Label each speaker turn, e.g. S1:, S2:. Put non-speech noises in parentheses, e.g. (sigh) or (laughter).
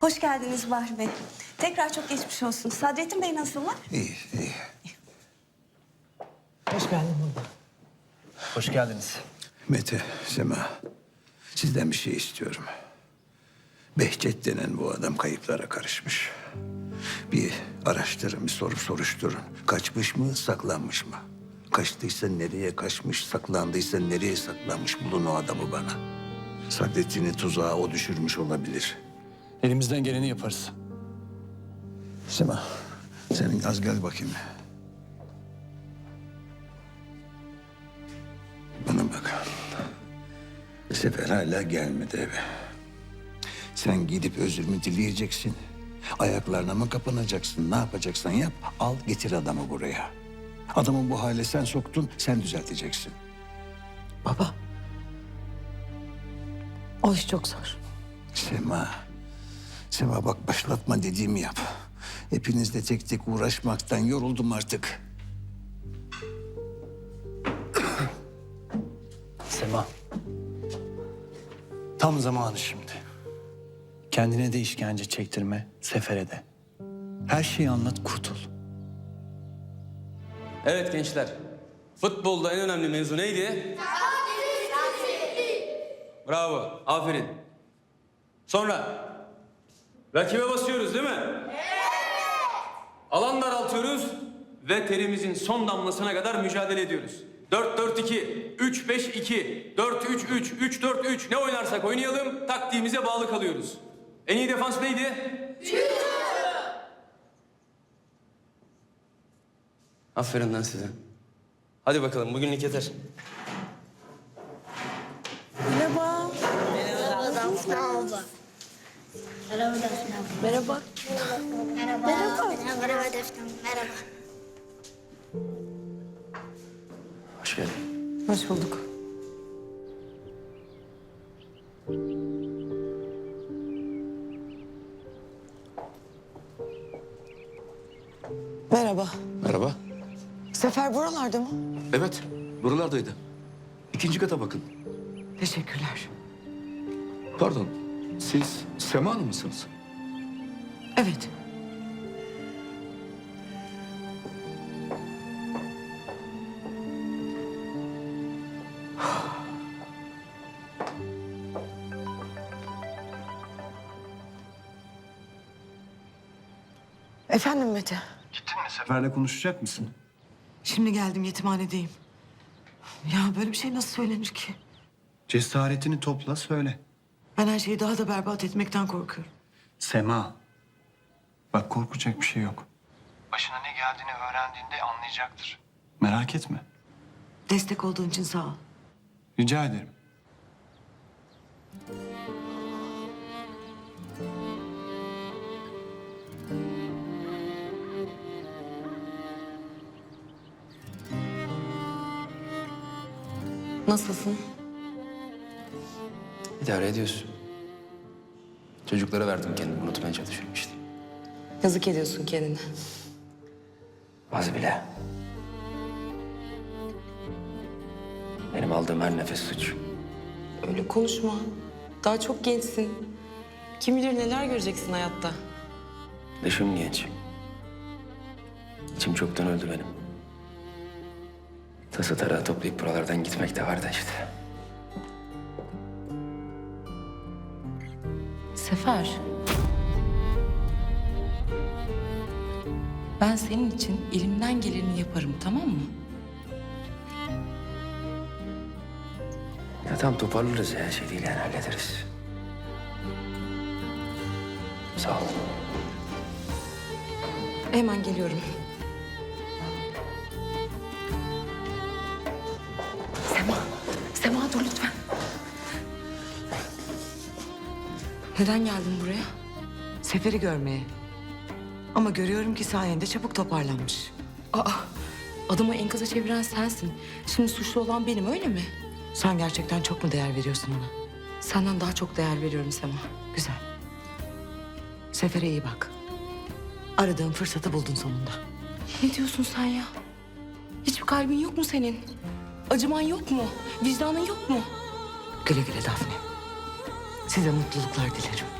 S1: Hoş geldiniz Bahri Bey. Tekrar çok geçmiş olsun. Sadrettin Bey nasıllar?
S2: İyi, iyi.
S3: Hoş geldin baba.
S4: Hoş geldiniz.
S2: Mete, Sema, sizden bir şey istiyorum. Behçet denen bu adam kayıplara karışmış. Bir araştırın, bir soru soruşturun. Kaçmış mı, saklanmış mı? Kaçtıysa nereye kaçmış, saklandıysa nereye saklanmış bulun o adamı bana. Sadrettin'i tuzağa o düşürmüş olabilir.
S4: Elimizden geleni yaparız.
S2: Sema, senin az gel bakayım. Bana bak. Sefer hala gelmedi eve. Sen gidip özürümü dileyeceksin. Ayaklarına mı kapanacaksın? Ne yapacaksan yap. Al getir adamı buraya. Adamı bu hale sen soktun, sen düzelteceksin.
S3: Baba. O iş çok zor.
S2: Sema. Sema bak başlatma dediğimi yap. Hepinizle tek tek uğraşmaktan yoruldum artık. (coughs)
S4: Sema. Tam zamanı şimdi. Kendine de işkence çektirme, sefere de. Her şeyi anlat, kurtul.
S5: Evet gençler. Futbolda en önemli mevzu neydi? Bravo. Aferin. Sonra rakibe basıyoruz değil mi? Evet. Alan daraltıyoruz ve terimizin son damlasına kadar mücadele ediyoruz. 4-4-2, 3-5-2, 4-3-3, 3-4-3 ne oynarsak oynayalım taktiğimize bağlı kalıyoruz. En iyi defans neydi? Aferin lan size. Hadi bakalım bugünlük yeter.
S1: Merhaba.
S6: Merhaba. Merhaba Defne.
S1: Merhaba.
S6: Merhaba. Merhaba. Merhaba Defne. Merhaba.
S4: Hoş geldin.
S3: Hoş bulduk. Merhaba.
S7: Merhaba.
S3: Sefer buralarda mı?
S7: Evet, buralardaydı. İkinci kata bakın.
S3: Teşekkürler.
S7: Pardon, siz Sema Hanım mısınız?
S3: Evet. Efendim Mete.
S4: Sefer'le konuşacak mısın?
S3: Şimdi geldim yetimhanedeyim. Ya böyle bir şey nasıl söylenir ki?
S4: Cesaretini topla, söyle.
S3: Ben her şeyi daha da berbat etmekten korkuyorum.
S4: Sema. Bak korkacak bir şey yok. Başına ne geldiğini öğrendiğinde anlayacaktır. Merak etme.
S3: Destek olduğun için sağ ol.
S4: Rica ederim.
S8: Nasılsın?
S5: İdare ediyorsun. Çocuklara verdim kendimi unutmaya çalışıyorum işte.
S8: Yazık ediyorsun kendine.
S5: Az bile. Benim aldığım her nefes suç.
S8: Öyle konuşma. Daha çok gençsin. Kim bilir neler göreceksin hayatta.
S5: Dışım genç. İçim çoktan öldü benim. Tası tarağı toplayıp buralardan gitmek de vardı işte.
S8: Sefer. Ben senin için elimden geleni yaparım tamam mı?
S5: Ya tam toparlarız ya şey değil yani hallederiz. Sağ ol.
S8: Hemen geliyorum. Neden geldin buraya?
S3: Seferi görmeye. Ama görüyorum ki sayende çabuk toparlanmış.
S8: Aa, adamı enkaza çeviren sensin. Şimdi suçlu olan benim öyle mi?
S3: Sen gerçekten çok mu değer veriyorsun ona?
S8: Senden daha çok değer veriyorum Sema.
S3: Güzel. Sefer'e iyi bak. Aradığın fırsatı buldun sonunda.
S8: Ne diyorsun sen ya? Hiçbir kalbin yok mu senin? Acıman yok mu? Vicdanın yok mu?
S3: Güle güle Dafne. Size mutluluklar dilerim.